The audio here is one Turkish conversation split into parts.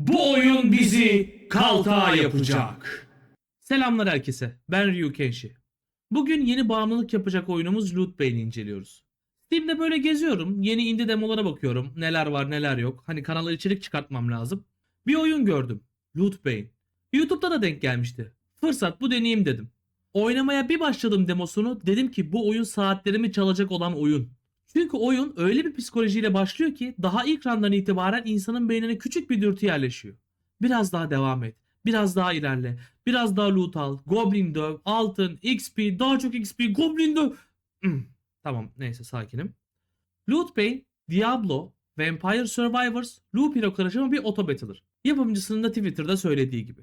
Bu oyun bizi kaltağa yapacak. Selamlar herkese. Ben Ryu Kenshi. Bugün yeni bağımlılık yapacak oyunumuz Loot Bay'ini inceliyoruz. Steam'de böyle geziyorum. Yeni indie demolara bakıyorum. Neler var neler yok. Hani kanala içerik çıkartmam lazım. Bir oyun gördüm. Loot Bay. YouTube'da da denk gelmişti. Fırsat bu deneyeyim dedim. Oynamaya bir başladım demosunu. Dedim ki bu oyun saatlerimi çalacak olan oyun. Çünkü oyun öyle bir psikolojiyle başlıyor ki daha ilk randan itibaren insanın beynine küçük bir dürtü yerleşiyor. Biraz daha devam et. Biraz daha ilerle. Biraz daha loot al. Goblin döv. Altın. XP. Daha çok XP. Goblin döv. Hmm, tamam neyse sakinim. Loot Bane, Diablo, Vampire Survivors, Hero karışımı bir auto battle'ır. Yapımcısının da Twitter'da söylediği gibi.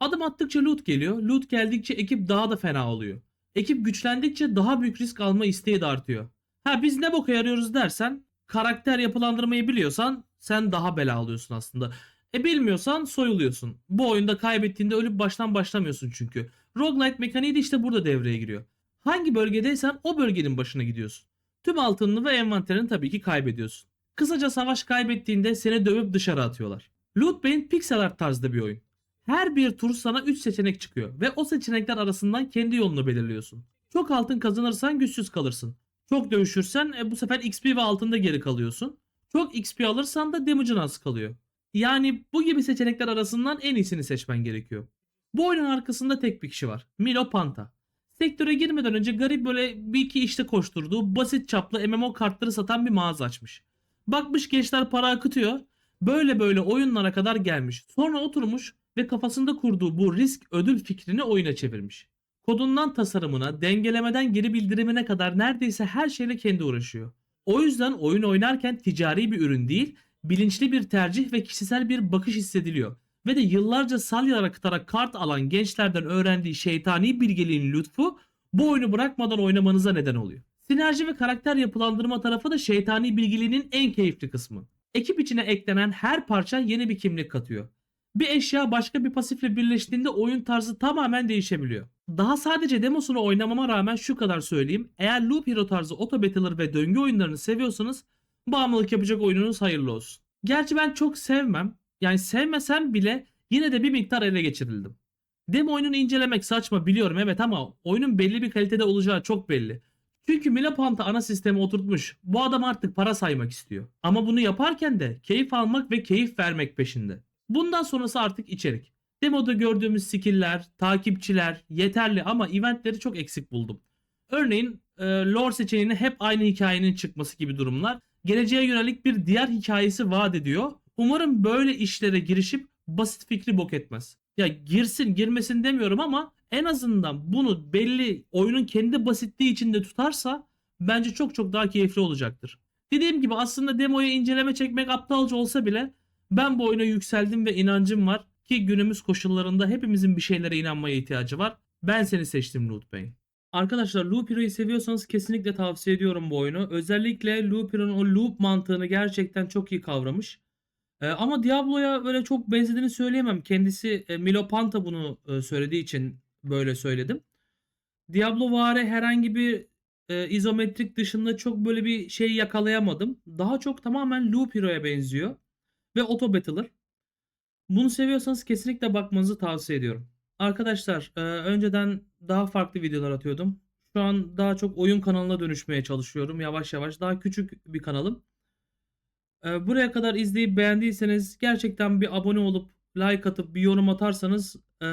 Adım attıkça loot geliyor. Loot geldikçe ekip daha da fena oluyor. Ekip güçlendikçe daha büyük risk alma isteği de artıyor. Ha biz ne boka yarıyoruz dersen karakter yapılandırmayı biliyorsan sen daha bela alıyorsun aslında. E bilmiyorsan soyuluyorsun. Bu oyunda kaybettiğinde ölüp baştan başlamıyorsun çünkü. Roguelite mekaniği de işte burada devreye giriyor. Hangi bölgedeysen o bölgenin başına gidiyorsun. Tüm altınını ve envanterini tabii ki kaybediyorsun. Kısaca savaş kaybettiğinde seni dövüp dışarı atıyorlar. Loot Bane pixel art tarzda bir oyun. Her bir tur sana 3 seçenek çıkıyor ve o seçenekler arasından kendi yolunu belirliyorsun. Çok altın kazanırsan güçsüz kalırsın. Çok dövüşürsen e, bu sefer XP ve altında geri kalıyorsun. Çok XP alırsan da damage'ın az kalıyor. Yani bu gibi seçenekler arasından en iyisini seçmen gerekiyor. Bu oyunun arkasında tek bir kişi var. Milo Panta. Sektöre girmeden önce garip böyle bir iki işte koşturduğu basit çaplı MMO kartları satan bir mağaza açmış. Bakmış gençler para akıtıyor. Böyle böyle oyunlara kadar gelmiş. Sonra oturmuş ve kafasında kurduğu bu risk ödül fikrini oyuna çevirmiş. Kodundan tasarımına, dengelemeden geri bildirimine kadar neredeyse her şeyle kendi uğraşıyor. O yüzden oyun oynarken ticari bir ürün değil, bilinçli bir tercih ve kişisel bir bakış hissediliyor. Ve de yıllarca salya akıtarak kart alan gençlerden öğrendiği şeytani bilgeliğin lütfu bu oyunu bırakmadan oynamanıza neden oluyor. Sinerji ve karakter yapılandırma tarafı da şeytani bilgiliğinin en keyifli kısmı. Ekip içine eklenen her parça yeni bir kimlik katıyor. Bir eşya başka bir pasifle birleştiğinde oyun tarzı tamamen değişebiliyor. Daha sadece demosunu oynamama rağmen şu kadar söyleyeyim. Eğer Loop Hero tarzı auto battler ve döngü oyunlarını seviyorsanız bağımlılık yapacak oyununuz hayırlı olsun. Gerçi ben çok sevmem. Yani sevmesem bile yine de bir miktar ele geçirildim. Demo oyununu incelemek saçma biliyorum evet ama oyunun belli bir kalitede olacağı çok belli. Çünkü Milapant'a ana sistemi oturtmuş. Bu adam artık para saymak istiyor. Ama bunu yaparken de keyif almak ve keyif vermek peşinde. Bundan sonrası artık içerik. Demoda gördüğümüz skill'ler, takipçiler yeterli ama eventleri çok eksik buldum. Örneğin e, lore seçeneğine hep aynı hikayenin çıkması gibi durumlar geleceğe yönelik bir diğer hikayesi vaat ediyor. Umarım böyle işlere girişip basit fikri bok etmez. Ya girsin girmesin demiyorum ama en azından bunu belli oyunun kendi basitliği içinde tutarsa bence çok çok daha keyifli olacaktır. Dediğim gibi aslında demoya inceleme çekmek aptalca olsa bile ben bu oyuna yükseldim ve inancım var ki günümüz koşullarında hepimizin bir şeylere inanmaya ihtiyacı var. Ben seni seçtim Loot Bane. Arkadaşlar Loop Hero'yu seviyorsanız kesinlikle tavsiye ediyorum bu oyunu. Özellikle Loop Hero'nun o loop mantığını gerçekten çok iyi kavramış. Ee, ama Diablo'ya böyle çok benzediğini söyleyemem. Kendisi e, Milo Panta bunu e, söylediği için böyle söyledim. Diablo vari herhangi bir e, izometrik dışında çok böyle bir şey yakalayamadım. Daha çok tamamen Loop Hero'ya benziyor. Ve Auto Battler. Bunu seviyorsanız kesinlikle bakmanızı tavsiye ediyorum. Arkadaşlar e, önceden daha farklı videolar atıyordum. Şu an daha çok oyun kanalına dönüşmeye çalışıyorum yavaş yavaş. Daha küçük bir kanalım. E, buraya kadar izleyip beğendiyseniz gerçekten bir abone olup like atıp bir yorum atarsanız e,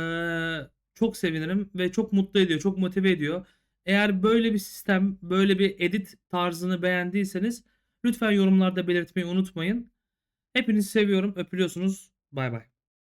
çok sevinirim ve çok mutlu ediyor, çok motive ediyor. Eğer böyle bir sistem, böyle bir edit tarzını beğendiyseniz lütfen yorumlarda belirtmeyi unutmayın. Hepinizi seviyorum, öpülüyorsunuz. Bye bye.